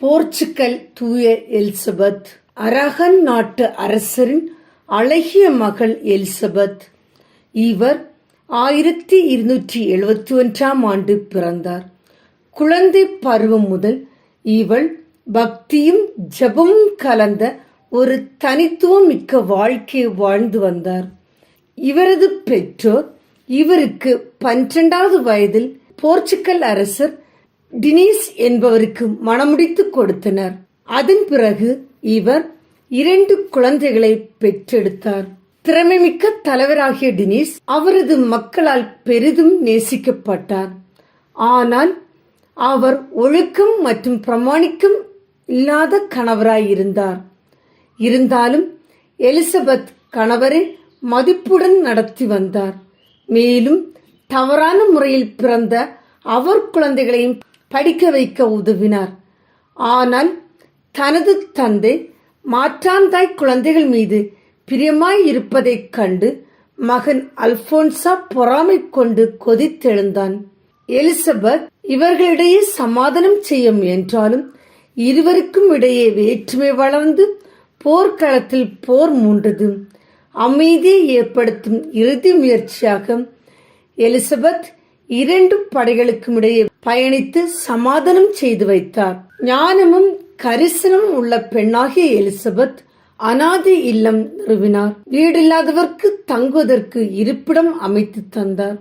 Portugal தூய Elizabeth Arakan நாட்டு அரசரின் அழகிய மகள் எலிசபெத். இவர் ஆயிரத்தி இருநூற்றி எழுபத்தி ஒன்றாம் ஆண்டு பிறந்தார். குழந்தை பருவம் முதல் இவள் பக்தியும் ஜபமும் கலந்த ஒரு தனித்துவம் மிக்க வாழ்க்கையை வாழ்ந்து வந்தார். இவரது பெற்றோர் இவருக்கு பன்னிரெண்டாவது வயதில் போர்ச்சுகல் அரசர் டினீஸ் என்பவருக்கு மணமுடித்து கொடுத்தனர். அதன் பிறகு இவர் இரண்டு குழந்தைகளை பெற்றெடுத்தார். திறமைமிக்க தலைவராகிய டினீஸ் அவரது மக்களால் பெரிதும் நேசிக்கப்பட்டார். ஆனால் அவர் ஒழுக்கம் மற்றும் பிரமாணிக்கம் இல்லாத கணவராயிருந்தார். இருந்தாலும் எலிசபெத் கணவரை மதிப்புடன் நடத்தி வந்தார். மேலும் தவறான முறையில் பிறந்த அவர் குழந்தைகளையும் படிக்க வைக்க உதவினார். ஆனால் தனது தந்தை மாற்றாந்தாய் குழந்தைகள் மீது பிரியமாய் இருப்பதைக் கண்டு மகன் அல்போன்சா பொறாமை கொண்டு கொதித்தெழுந்தான். எலிசபெத் இவர்களிடையே சமாதானம் செய்ய முயன்றாலும் இருவருக்கும் இடையே வேற்றுமை வளர்ந்து போர்க்களத்தில் போர் மூண்டது. அமைதியை ஏற்படுத்தும் இறுதி முயற்சியாக எலிசபெத் இரண்டு படைகளுக்கும் இடையே பயணித்து சமாதானம் செய்து வைத்தார். ஞானமும் கரிசனமும் உள்ள பெண்ணாகிய எலிசபெத் அனாதை இல்லம் நிறுவினார். வீடில்லாதவர்க்கு தங்குவதற்கு இருப்பிடம் அமைத்து தந்தார்.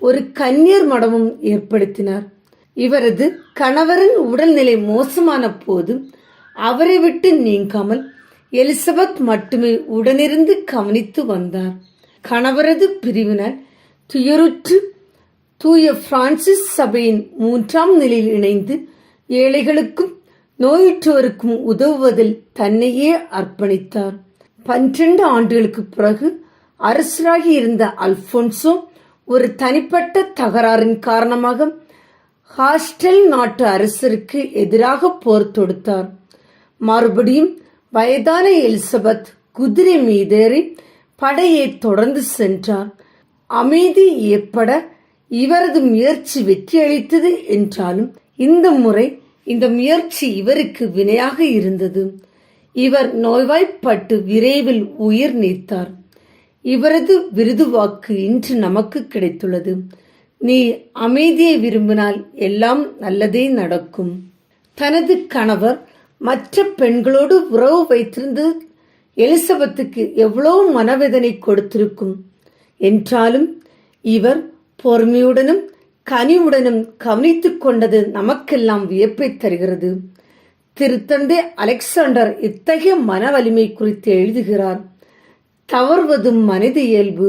ஒரு கன்னியர் மடமும் ஏற்படுத்தினார். இவரது கணவரின் உடல்நிலை மோசமான போது அவரை விட்டு நீங்காமல் எலிசபெத் மட்டுமே உடனிருந்து கவனித்து வந்தார். கணவரது பிரிவினர் துயருற்று தூய பிரான்சிஸ் சபையின் மூன்றாம் நிலையில் இணைந்து ஏழைகளுக்கும் நோயுற்றோருக்கும் உதவுவதில் தன்னையே அர்ப்பணித்தார். பன்னிரண்டு ஆண்டுகளுக்கு பிறகு அரசராகி இருந்த அல்போன்சோ ஒரு தனிப்பட்ட தகராறின் காரணமாக ஹாஸ்டல் நாட்டு அரசருக்கு எதிராக போர் தொடுத்தார். மறுபடியும் வயதான எலிசபெத் குதிரை மீதேறி படையை தொடர்ந்து சென்றார். அமைதி ஏற்பட இவரது முயற்சி வெற்றியளித்தது என்றாலும் இந்த முறை இந்த முயற்சி இவருக்கு வினையாக இருந்தது. இவர் நோய்வாய்ப்பட்டு விரைவில் உயிர் நீத்தார். இவரது விருது வாக்கு இன்று நமக்கு கிடைத்துள்ளது. நீ அமைதியை விரும்பினால் எல்லாம் நல்லதே நடக்கும். தனது கணவர் மற்ற பெண்களோடு உறவு வைத்திருந்து எலிசபெத்துக்கு எவ்வளோ மனவேதனை கொடுத்திருக்கும்? என்றாலும் இவர் பொறுமையுடனும் கனிவுடனும் கவனித்துக் கொண்டது நமக்கெல்லாம் வியப்பை தருகிறது. திருத்தந்தை அலெக்சாண்டர் இத்தகைய மன வலிமை குறித்து எழுதுகிறார். தவறுவதும் மனித இயல்பு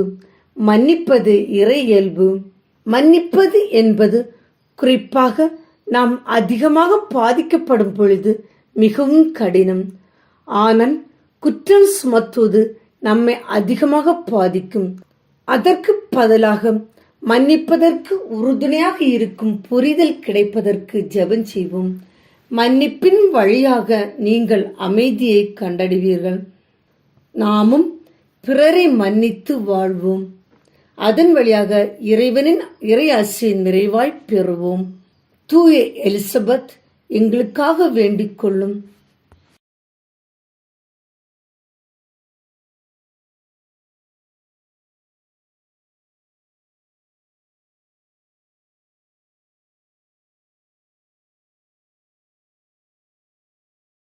மன்னிப்பது இறை இயல்பு. மன்னிப்பது என்பது குறிப்பாக நாம் அதிகமாக பாதிக்கப்படும் பொழுது மிகவும் கடினம். ஆனால் குற்றம் சுமத்துவது நம்மை அதிகமாக பாதிக்கும். அதற்கு பதிலாக மன்னிப்பதற்கு உறுதுணையாக இருக்கும் புரிதல் கிடைப்பதற்கு ஜெபம் செய்வோம். மன்னிப்பின் வழியாக நீங்கள் அமைதியை கண்டடைவீர்கள். நாமும் பிறரை மன்னித்து வாழ்வோம். அதன் வழியாக இறைவனின் இறை இறையாசியை நிறைவாய் பெறுவோம். தூய எலிசபெத் எங்களுக்காக வேண்டிக் கொள்ளும்.